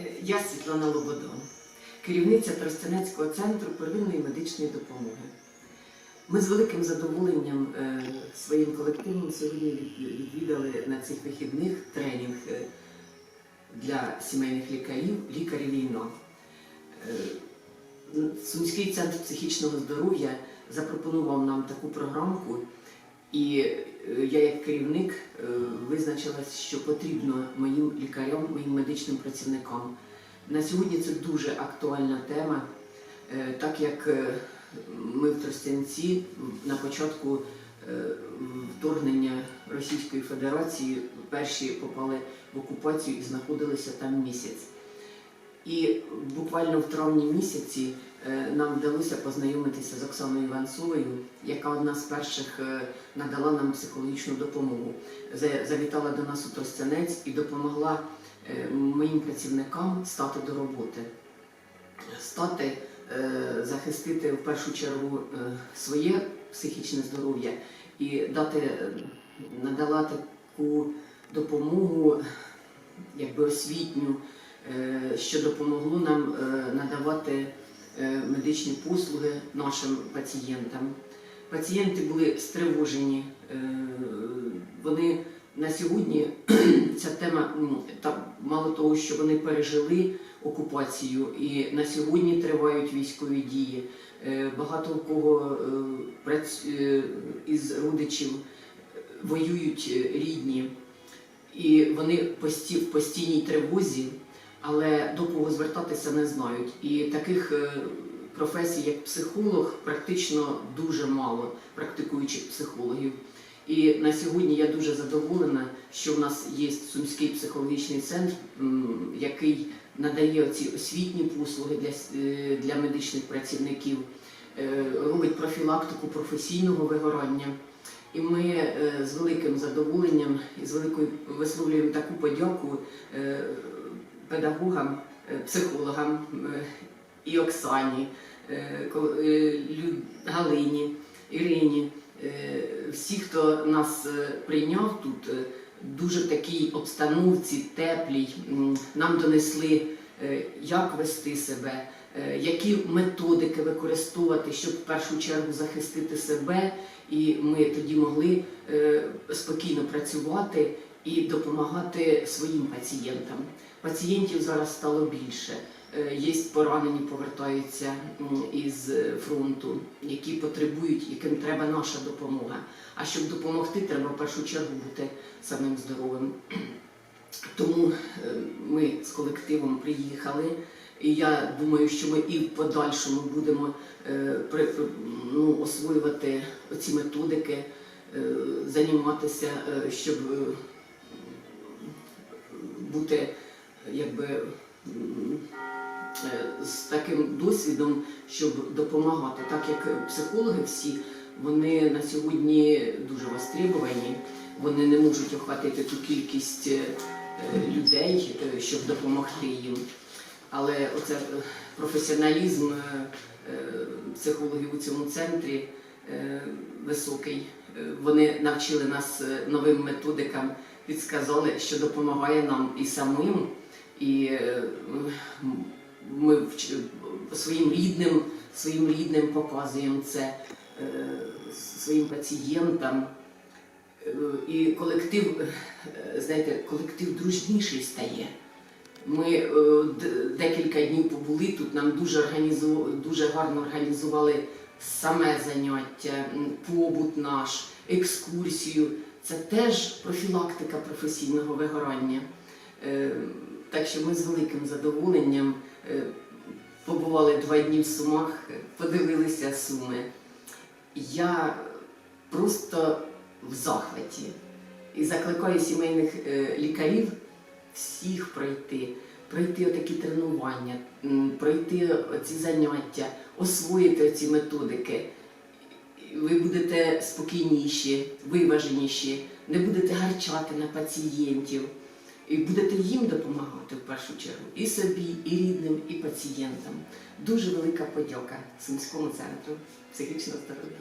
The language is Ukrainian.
Е, Я Світлана Лобода, керівниця Тростянецького центру первинної медичної допомоги. Ми з великим задоволенням е, своїм колективом сьогодні відвідали на цих вихідних тренінг е, для сімейних лікарів лікарі війна. Е, Сумський центр психічного здоров'я запропонував нам таку програмку, і е, я, як керівник, е, визначилась, що потрібно моїм лікарям, моїм медичним працівникам. На сьогодні це дуже актуальна тема, е, так як ми в Тростянці на початку вторгнення Російської Федерації перші попали в окупацію і знаходилися там місяць. І буквально в травні місяці е, нам вдалося познайомитися з Оксаною Іванцовою, яка одна з перших е, надала нам психологічну допомогу. Завітала до нас у Тростянець і допомогла е, моїм працівникам стати до роботи, стати, захистити в першу чергу своє психічне здоров'я і дати, надала таку допомогу, якби освітню, що допомогло нам е, надавати е, медичні послуги нашим пацієнтам. Пацієнти були стривожені. е, Вони на сьогодні ця тема ну, мало того, що вони пережили окупацію, і на сьогодні тривають військові дії. Е, Багато у кого е, е, із родичів воюють е, рідні, і вони в постійній тривозі, але до кого звертатися не знають. І таких е, професій, як психолог, практично дуже мало практикуючих психологів. І на сьогодні я дуже задоволена, що в нас є Сумський психологічний центр, який надає ці освітні послуги для, е, для медичних працівників, е, робить профілактику професійного вигорання. І ми з великим задоволенням і з великою висловлюємо таку подяку педагогам, е, психологам е, і Оксані, е, Галині, Ірині, всі, хто нас прийняв тут, дуже в такій обстановці теплій, нам донесли, як вести себе, які методики використовувати, щоб в першу чергу захистити себе, і ми тоді могли спокійно працювати і допомагати своїм пацієнтам. Пацієнтів зараз стало більше. Е, Є поранені, повертаються із фронту, які потребують, яким треба наша допомога. А щоб допомогти, треба в першу чергу бути самим здоровим. Тому е, ми з колективом приїхали. І я думаю, що ми і в подальшому будемо е, ну, освоювати оці методики, займатися, щоб бути якби е, з таким досвідом, щоб допомагати. Так як психологи всі, вони на сьогодні дуже востребовані, вони не можуть охватити ту кількість е, людей, е, щоб допомогти їм. Але оце е, професіоналізм е, е, психологів у цьому центрі е, високий. Е, Вони навчили нас е, новим методикам, підсказали, що допомагає нам і самим, і е, ми своїм рідним, своїм рідним показуємо це е, своїм пацієнтам. Е, І колектив, знаєте, колектив дружніший стає. Ми декілька днів побули тут, нам дуже, організу... дуже гарно організували саме заняття, побут наш, екскурсію. Це теж профілактика професійного вигорання. Е, Так що ми з великим задоволенням е, побували два дні в Сумах, подивилися Суми. Я просто в захваті і закликаю сімейних е, лікарів всіх пройти, пройти отакі тренування, пройти ці заняття, освоїти ці методики. Ви будете спокійніші, виваженіші, не будете гарчати на пацієнтів. І будете їм допомагати в першу чергу і собі, і рідним, і пацієнтам. Дуже велика подяка Сумському центру психічного здоров'я.